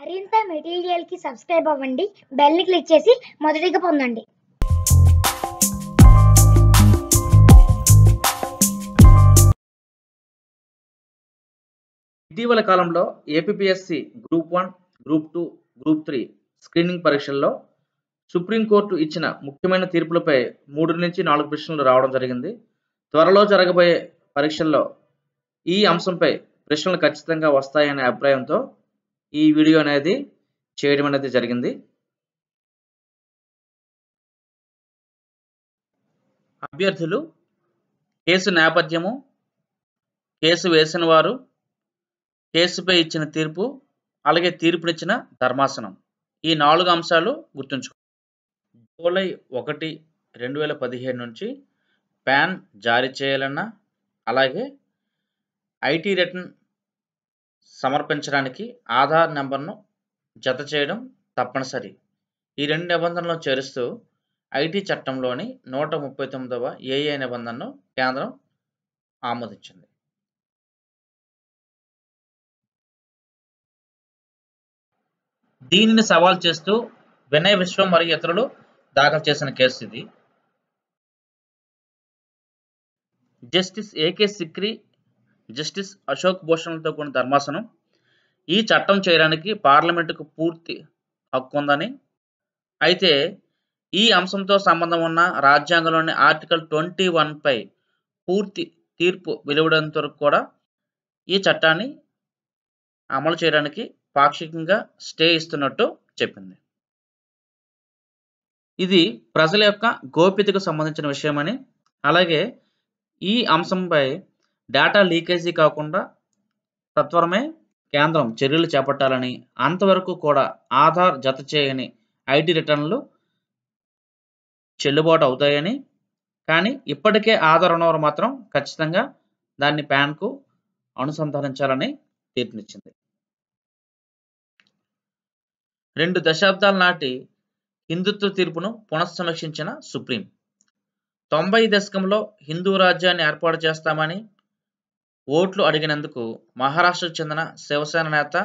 మరింత మెటీరియల్కి సబ్స్క్రైబ్ అవ్వండి. బెల్ని క్లిక్ చేసి మొదటిగా పొందండి. ఇటీవల కాలంలో APSC group one group two group three screening పరీక్షల్లో సుప్రీంకోర్టు ఇచ్చిన ముఖ్యమైన తీర్పులపై మూడు నుంచి నాలుగు ప్రశ్నలు రావడం జరిగింది. త్వరలో జరగబోయే పరీక్షల్లో ఈ అంశంపై ప్రశ్నలు ఖచ్చితంగా వస్తాయనే అభిప్రాయంతో ఈ వీడియో అనేది చేయడం అనేది జరిగింది. అభ్యర్థులు కేసు నేపథ్యము కేసు వేసిన వారు కేసుపై ఇచ్చిన తీర్పు అలాగే తీర్పునిచ్చిన ధర్మాసనం. ఈ నాలుగు అంశాలు గుర్తుంచుకో. జూలై ఒకటి రెండు వేల పదిహేను నుంచి ప్యాన్ జారీ చేయాలన్నా అలాగే ఐటీ రిటర్న్ సమర్పించడానికి ఆధార్ నెంబర్ను జత చేయడం తప్పనిసరి. ఈ రెండు నిబంధనలు చేరుస్తూ ఐటీ చట్టంలోని నూట ముప్పై తొమ్మిదవ ఏఏ నిబంధనను కేంద్రం ఆమోదించింది. దీనిని సవాల్ చేస్తూ వినయ్ విశ్వం మరియు ఇతరులు దాఖలు చేసిన కేసు ఇది. Justice A K Sikri justice Ashok భూషణ్లతో కూడిన ధర్మాసనం. ఈ చట్టం చేయడానికి పార్లమెంటుకు పూర్తి హక్కు ఉందని. అయితే ఈ అంశంతో సంబంధం ఉన్న రాజ్యాంగంలోని ఆర్టికల్ ట్వంటీ వన్పై పూర్తి తీర్పు వెలువడేంత వరకు కూడా ఈ చట్టాన్ని అమలు చేయడానికి పాక్షికంగా స్టే ఇస్తున్నట్టు చెప్పింది. ఇది ప్రజల యొక్క గోప్యతకు సంబంధించిన విషయమని అలాగే ఈ అంశంపై డేటా లీకేజీ కాకుండా తత్వరమే కేంద్రం చర్యలు చేపట్టాలని అంతవరకు కూడా ఆధార్ జత చేయని ఐటీ రిటర్న్లు చెల్లుబాటు అవుతాయని కానీ ఇప్పటికే ఆధార్ ఉన్నవారు మాత్రం ఖచ్చితంగా దాన్ని ప్యాన్కు అనుసంధానించాలని తీర్పునిచ్చింది. రెండు దశాబ్దాల నాటి హిందుత్వ తీర్పును పునఃసమీక్షించిన సుప్రీం. తొంభై దశకంలో హిందూ రాజ్యాన్ని ఏర్పాటు చేస్తామని ఓట్లు అడిగినందుకు మహారాష్ట్రకు చెందిన శివసేన నేత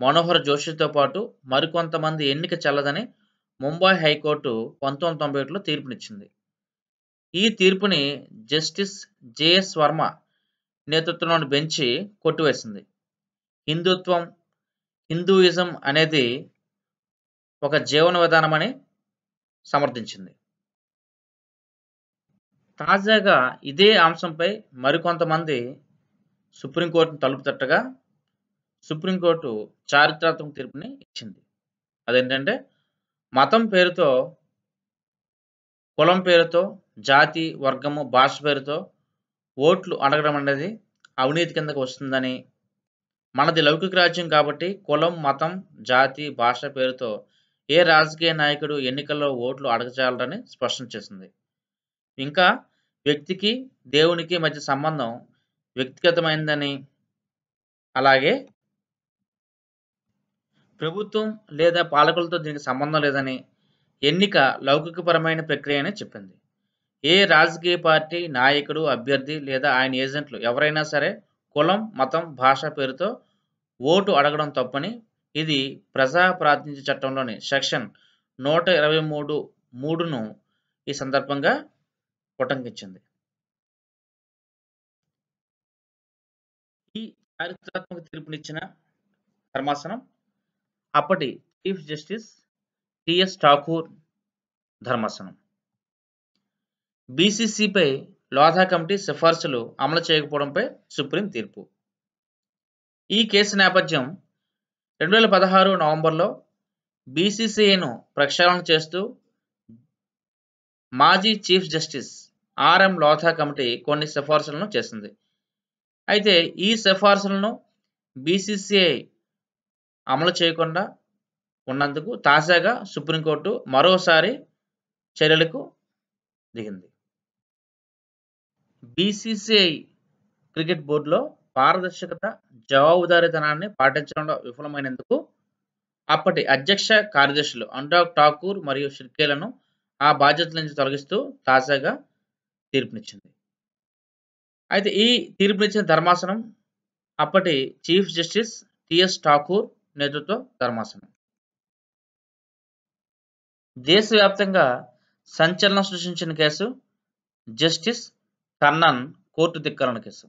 మనోహర్ జోషితో పాటు మరికొంతమంది ఎన్నిక చెల్లదని ముంబై హైకోర్టు పంతొమ్మిది తొంభై ఒకటిలో తీర్పునిచ్చింది. ఈ తీర్పుని జస్టిస్ జేఎస్ వర్మ నేతృత్వంలోని బెంచి కొట్టివేసింది. హిందుత్వం హిందూయిజం అనేది ఒక జీవన విధానమని సమర్థించింది. తాజాగా ఇదే అంశంపై మరికొంతమంది సుప్రీంకోర్టును తలుపు తట్టగా సుప్రీంకోర్టు చారిత్రాత్మక తీర్పుని ఇచ్చింది. అదేంటంటే మతం పేరుతో కులం పేరుతో జాతి వర్గము భాష పేరుతో ఓట్లు అడగడం అనేది అవినీతి కిందకు వస్తుందని మనది లౌకిక రాజ్యం కాబట్టి కులం మతం జాతి భాష పేరుతో ఏ రాజకీయ నాయకుడు ఎన్నికల్లో ఓట్లు అడగజాలరని స్పష్టం చేసింది. ఇంకా వ్యక్తికి దేవునికి మధ్య సంబంధం వ్యక్తిగతమైందని. అలాగే ప్రభుత్వం లేదా పాలకులతో దీనికి సంబంధం లేదని ఎన్నిక లౌకికపరమైన ప్రక్రియ అని చెప్పింది. ఏ రాజకీయ పార్టీ నాయకుడు అభ్యర్థి లేదా ఆయన ఏజెంట్లు ఎవరైనా సరే కులం మతం భాష పేరుతో ఓటు అడగడం తప్పని ఇది ప్రజా ప్రాతినిధ్య చట్టంలోని సెక్షన్ నూట ఇరవై మూడు మూడును ఈ సందర్భంగా ఉటంకించింది. ఈ చారిత్రాత్మక తీర్పునిచ్చిన ధర్మాసనం అప్పటి చీఫ్ జస్టిస్ టిఎస్ ఠాకూర్ ధర్మాసనం. బీసీసీపై లోధా కమిటీ సిఫార్సులు అమలు చేయకపోవడంపై సుప్రీం తీర్పు. ఈ కేసు నేపథ్యం రెండు వేల పదహారు నవంబర్లో బీసీసీఐను ప్రక్షాళన చేస్తూ మాజీ chief justice RM Lodha committee కొన్ని సిఫార్సులను చేసింది. అయితే ఈ సిఫార్సులను బీసీసీఐ అమలు చేయకుండా ఉన్నందుకు తాజాగా సుప్రీంకోర్టు మరోసారి చర్యలకు దిగింది. బీసీసీఐ క్రికెట్ బోర్డులో పారదర్శకత జవాబుదారీతనాన్ని పాటించడంలో విఫలమైనందుకు అప్పటి అధ్యక్ష కార్యదర్శులు అనురాగ్ ఠాకూర్ మరియు షిర్కేలను ఆ బాధ్యతల నుంచి తొలగిస్తూ తాజాగా తీర్పునిచ్చింది. అయితే ఈ తీర్పునిచ్చిన ధర్మాసనం అప్పటి చీఫ్ జస్టిస్ టిఎస్ ఠాకూర్ నేతృత్వ ధర్మాసనం. దేశవ్యాప్తంగా సంచలనం సృష్టించిన కేసు జస్టిస్ కన్నన్ కోర్టు ధిక్కరణ కేసు.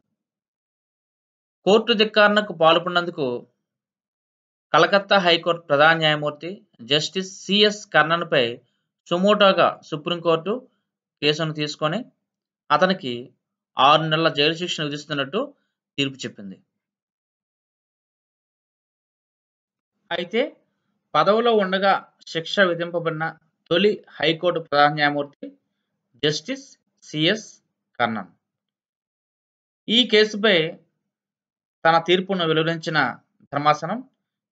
కోర్టు ధిక్కరణకు పాల్పడినందుకు కలకత్తా హైకోర్టు ప్రధాన న్యాయమూర్తి జస్టిస్ సిఎస్ కర్ణన్పై సుమోటోగా సుప్రీంకోర్టు కేసును తీసుకొని అతనికి ఆరు నెలల జైలు శిక్షను విధిస్తున్నట్టు తీర్పు చెప్పింది. అయితే పదవిలో ఉండగా శిక్ష విధింపబడిన తొలి హైకోర్టు ప్రధాన న్యాయమూర్తి జస్టిస్ సిఎస్ కర్ణన్ ఈ కేసుపై తన తీర్పును వెలువరించిన ధర్మాసనం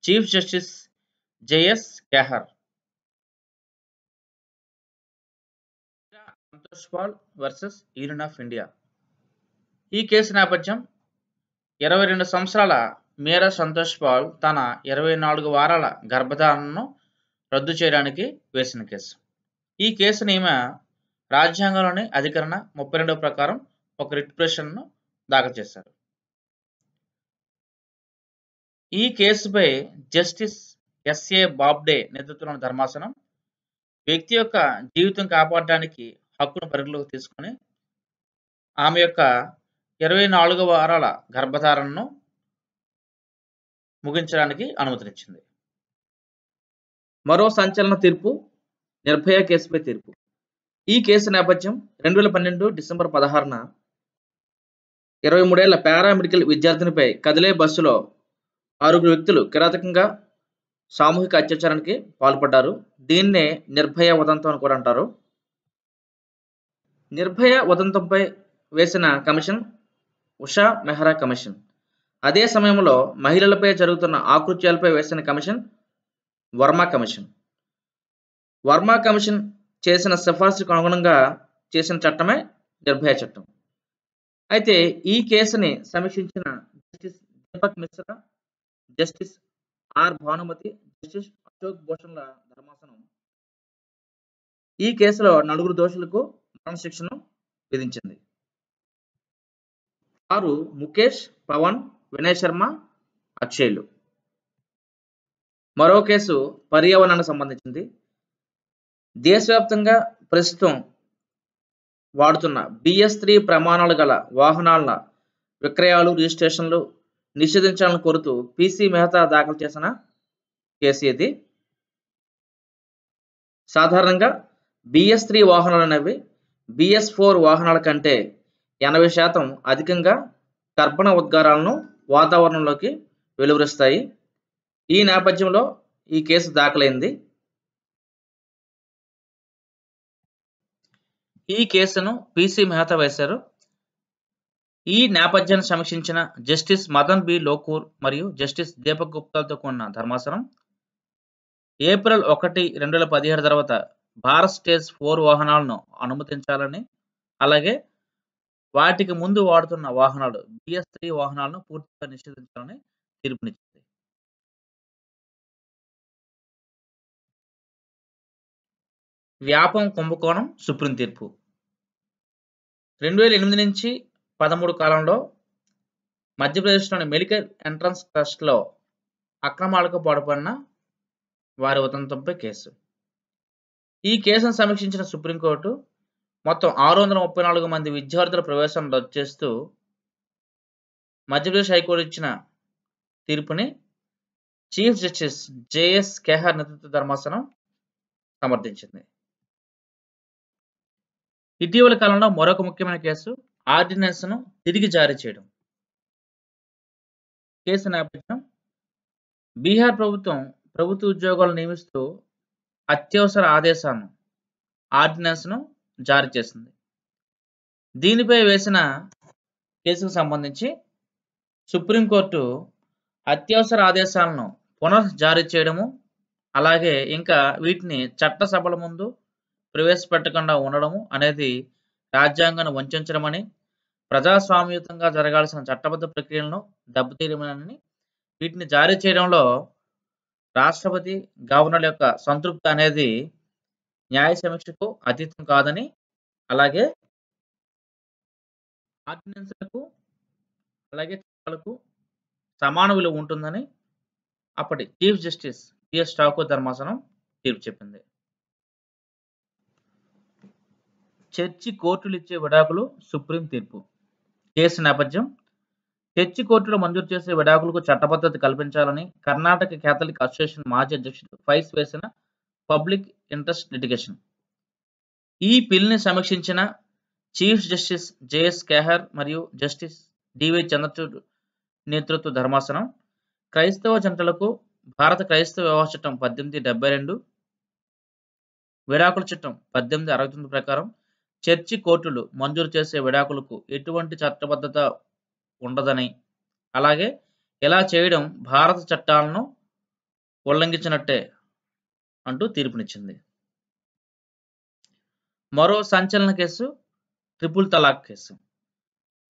chief justice JS Kehar. Santosh Pal versus union of India. ఈ కేసు నేపథ్యం ఇరవై రెండు సంవత్సరాల మీరా సంతోష్ పాల్ తన ఇరవై నాలుగు వారాల గర్భధారణను రద్దు చేయడానికి వేసిన కేసు. ఈ కేసుని ఈమె రాజ్యాంగంలోని అధికరణ ముప్పై రెండవ ప్రకారం ఒక రిట్ పిటిషన్ను దాఖలు చేశారు. ఈ కేసుపై జస్టిస్ ఎస్ఏ బాబ్డే నేతృత్వంలోని ధర్మాసనం వ్యక్తి యొక్క జీవితం కాపాడడానికి హక్కును పరిగణలోకి తీసుకొని ఆమె యొక్క ఇరవై నాలుగు వారాల గర్భధారణను ముగించడానికి అనుమతినిచ్చింది. మరో సంచలన తీర్పు నిర్భయ కేసుపై తీర్పు. ఈ కేసు నేపథ్యం రెండు వేల పన్నెండు డిసెంబర్ పదహారున ఇరవై మూడేళ్ళ పారామెడికల్ విద్యార్థినిపై కదిలే బస్సులో ఆరుగురు వ్యక్తులు కిరాతకంగా సామూహిక అత్యాచారానికి పాల్పడ్డారు. దీన్నే నిర్భయ ఉదంతం అని కూడా అంటారు. నిర్భయ ఉదంతంపై వేసిన కమిషన్ ఉషా మెహ్రా కమిషన్. అదే సమయంలో మహిళలపై జరుగుతున్న ఆకృత్యాలపై వేసిన commission Verma commission. Verma commission చేసిన సిఫార్సుకు అనుగుణంగా చేసిన చట్టమే నిర్భయ చట్టం. అయితే ఈ కేసుని సమీక్షించిన justice Deepak Mishra justice R Bhanumathi justice Ashok భూషణ్ల ధర్మాసనం. ఈ కేసులో నలుగురు దోషులకు మరణశిక్షను విధించింది. వారు ముఖేష్ పవన్ వినయ్ శర్మ అక్షయ్లు. మరో కేసు పర్యావరణానికి సంబంధించింది. దేశవ్యాప్తంగా ప్రస్తుతం వాడుతున్న బిఎస్ త్రీ ప్రమాణాలు గల వాహనాల విక్రయాలు రిజిస్ట్రేషన్లు నిషేధించాలని కోరుతూ పీసీ మెహతా దాఖలు చేసిన కేసు ఇది. సాధారణంగా బిఎస్ త్రీ వాహనాలు అనేవి బిఎస్ ఫోర్ వాహనాల కంటే ఎనభై శాతం అధికంగా కర్బన ఉద్గారాలను వాతావరణంలోకి వెలువరిస్తాయి. ఈ నేపథ్యంలో ఈ కేసు దాఖలైంది. ఈ కేసును పిసి మెహతా వేశారు. ఈ నేపథ్యాన్ని సమీక్షించిన జస్టిస్ మదన్ బి. లోకూర్ మరియు జస్టిస్ దీపక్ గుప్తాలతో కూడిన ధర్మాసనం. ఏప్రిల్ ఒకటి రెండు వేల పదిహేడు తర్వాత భారత్ స్టేజ్ ఫోర్ వాహనాలను అనుమతించాలని అలాగే వాటికి ముందు వాడుతున్న వాహనాలు బిఎస్ త్రీ వాహనాలను పూర్తిగా నిషేధించాలని తీర్పునిచ్చింది. వ్యాపం కుంభకోణం సుప్రీం తీర్పు. రెండు వేల ఎనిమిది నుంచి పదమూడు కాలంలో మధ్యప్రదేశ్లోని మెడికల్ ఎంట్రన్స్ ట్రస్ట్లో అక్రమాలకు పాల్పడిన వారి ఉదంతంపై కేసు. ఈ కేసును సమీక్షించిన సుప్రీంకోర్టు మొత్తం ఆరు వందల ముప్పై నాలుగు మంది విద్యార్థుల ప్రవేశం రద్దు చేస్తూ మధ్యప్రదేశ్ హైకోర్టు ఇచ్చిన తీర్పుని చీఫ్ జస్టిస్ జేఎస్ కేహార్ నేతృత్వ ధర్మాసనం సమర్థించింది. ఇటీవల కాలంలో మరొక ముఖ్యమైన కేసు ఆర్డినెన్స్ను తిరిగి జారీ చేయడం. కేసు నేపథ్యం బీహార్ ప్రభుత్వం ప్రభుత్వ ఉద్యోగాలు నియమిస్తూ అత్యవసర ఆదేశాలను ఆర్డినెన్స్ను జారీ చేసింది దీనిపై వేసిన కేసుకు సంబంధించి సుప్రీంకోర్టు అత్యవసర ఆదేశాలను పునః జారీ చేయడము అలాగే ఇంకా వీటిని చట్టసభల ముందు ప్రవేశపెట్టకుండా ఉండడము అనేది రాజ్యాంగాన్ని వంచడమని ప్రజాస్వామ్యుతంగా జరగాల్సిన చట్టబద్ధ ప్రక్రియలను దెబ్బతీయమని వీటిని జారీ చేయడంలో రాష్ట్రపతి గవర్నర్ యొక్క సంతృప్తి అనేది న్యాయ సమీక్షకు అతీతం కాదని అలాగే ఆర్డినెన్స్లకు అలాగే చట్టాలకు సమాన విలువ ఉంటుందని అప్పటి చీఫ్ జస్టిస్ టిఎస్ ఠాకూర్ ధర్మాసనం తీర్పు చెప్పింది. చర్చి కోర్టులు ఇచ్చే విడాకులు సుప్రీం తీర్పు. కేసు నేపథ్యం చర్చి కోర్టులో మంజూరు చేసే విడాకులకు చట్టబద్ధత కల్పించాలని కర్ణాటక కేథలిక్ అసోసియేషన్ మాజీ అధ్యక్షుడు ఫైస్ వేసిన పబ్లిక్ ఇంట్రెస్ట్ లిటిగేషన్. ఈ బిల్ని సమీక్షించిన చీఫ్ జస్టిస్ జేఎస్ కేహర్ మరియు జస్టిస్ డివై చంద్రచూడ్ నేతృత్వ ధర్మాసనం క్రైస్తవ జంటలకు భారత క్రైస్తవ వివాహ చట్టం పద్దెనిమిది డెబ్బై రెండు విడాకుల చట్టం పద్దెనిమిది అరవై తొమ్మిది ప్రకారం చర్చి కోర్టులు మంజూరు చేసే విడాకులకు ఎటువంటి చట్టబద్ధత ఉండదని అలాగే ఇలా చేయడం భారత చట్టాలను ఉల్లంఘించినట్టే అంటూ తీర్పునిచ్చింది. మరో సంచలన case triple talaq case.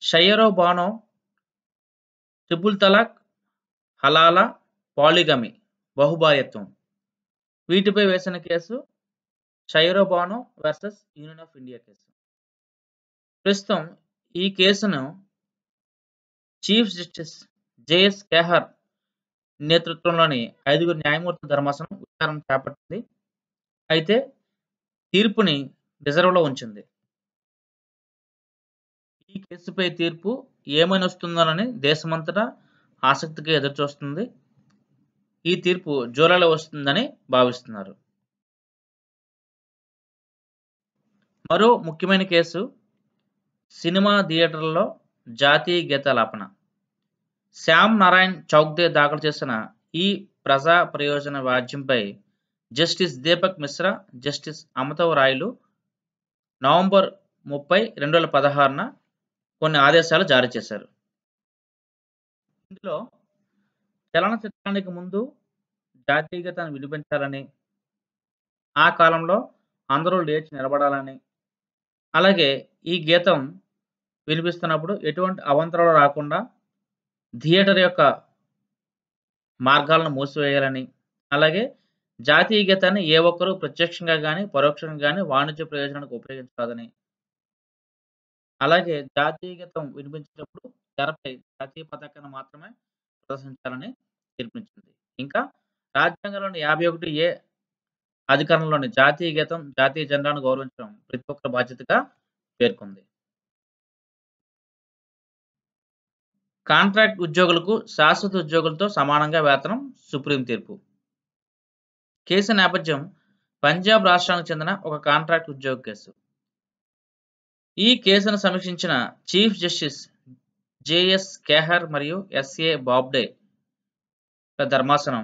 Shayara Bano triple talaq halala polygamy బహుభార్యత్వం వీటిపై వేసిన case Shayara Bano versus union of India case. ప్రస్తుతం ఈ కేసును చీఫ్ జస్టిస్ జేఎస్ కేహర్ నేతృత్వంలోని ఐదుగురు న్యాయమూర్తుల ధర్మాసనం విచారణ చేపట్టింది. అయితే తీర్పుని రిజర్వ్లో ఉంచింది. ఈ కేసుపై తీర్పు ఏమని వస్తుందోనని దేశమంతటా ఆసక్తిగా ఎదురుచూస్తుంది. ఈ తీర్పు జూలైలో వస్తుందని భావిస్తున్నారు. మరో ముఖ్యమైన కేసు సినిమా థియేటర్లలో జాతీయ గీతాలాపన. శ్యామ్ నారాయణ్ చౌక్దే దాఖలు చేసిన ఈ ప్రజా ప్రయోజన వ్యాజ్యంపై జస్టిస్ దీపక్ మిశ్రా జస్టిస్ అమతవ్ రాయ్లు నవంబర్ ముప్పై రెండు వేల పదహారున కొన్ని ఆదేశాలు జారీ చేశారు. ఇందులో చలనచిత్రానికి ముందు జాతీయ గీతాన్ని వినిపించాలని ఆ కాలంలో అందరూ లేచి నిలబడాలని అలాగే ఈ గీతం వినిపిస్తున్నప్పుడు ఎటువంటి అవంతరాలు రాకుండా థియేటర్ యొక్క మార్గాలను మూసివేయాలని అలాగే జాతీయ గీతాన్ని ఏ ఒక్కరూ ప్రత్యక్షంగా కానీ పరోక్షంగా కానీ వాణిజ్య ప్రయోజనానికి ఉపయోగించరాదని. అలాగే జాతీయ గీతం వినిపించేటప్పుడు తెరపై జాతీయ పతాకాన్ని మాత్రమే ప్రదర్శించాలని తీర్పించింది ఇంకా రాజ్యాంగంలోని యాభై ఒకటి ఏ అధికారంలోని జాతీయ గీతం జాతీయ జెండాను గౌరవించడం ప్రతి ఒక్కరి బాధ్యతగా పేర్కొంది. కాంట్రాక్ట్ ఉద్యోగులకు శాశ్వత ఉద్యోగులతో సమానంగా వేతనం సుప్రీం తీర్పు. కేసు నేపథ్యం పంజాబ్ రాష్ట్రానికి చెందిన ఒక కాంట్రాక్ట్ ఉద్యోగ కేసు. ఈ కేసును సమీక్షించిన చీఫ్ జస్టిస్ జేఎస్ కేహర్ మరియు ఎస్ఏ బాబ్డే ధర్మాసనం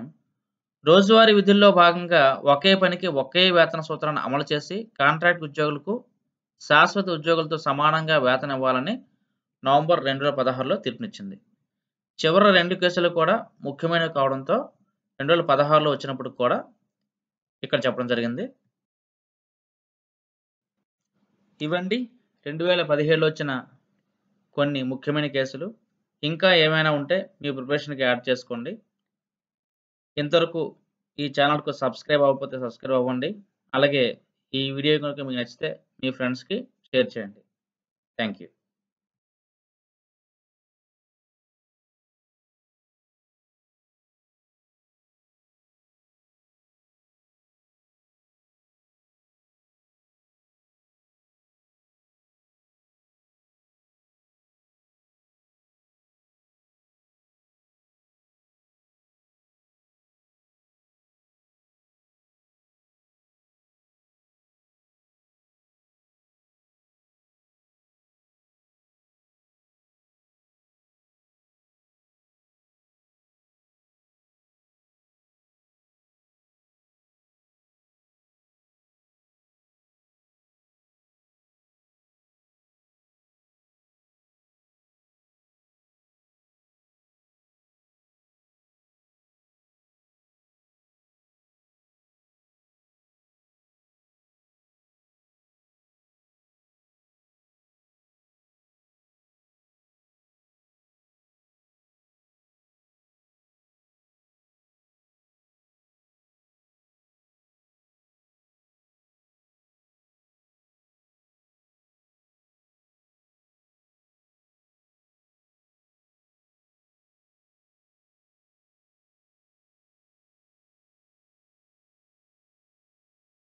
రోజువారీ విధుల్లో భాగంగా ఒకే పనికి ఒకే వేతన సూత్రాన్ని అమలు చేసి కాంట్రాక్ట్ ఉద్యోగులకు శాశ్వత ఉద్యోగులతో సమానంగా వేతనం ఇవ్వాలని నవంబర్ రెండు వేల పదహారులో తీర్పునిచ్చింది. చివరి రెండు కేసులు కూడా ముఖ్యమైనవి కావడంతో రెండు వేల పదహారులో వచ్చినప్పుడు కూడా ఇక్కడ చెప్పడం జరిగింది. ఇవండి రెండు వేల పదిహేడులో వచ్చిన కొన్ని ముఖ్యమైన కేసులు. ఇంకా ఏమైనా ఉంటే మీ ప్రిపరేషన్కి యాడ్ చేసుకోండి. ఇంతవరకు ఈ ఛానల్కు సబ్స్క్రైబ్ అవ్వకపోతే సబ్స్క్రైబ్ అవ్వండి. అలాగే ఈ వీడియో కనుక మీకు నచ్చితే మీ ఫ్రెండ్స్కి షేర్ చేయండి. Thank you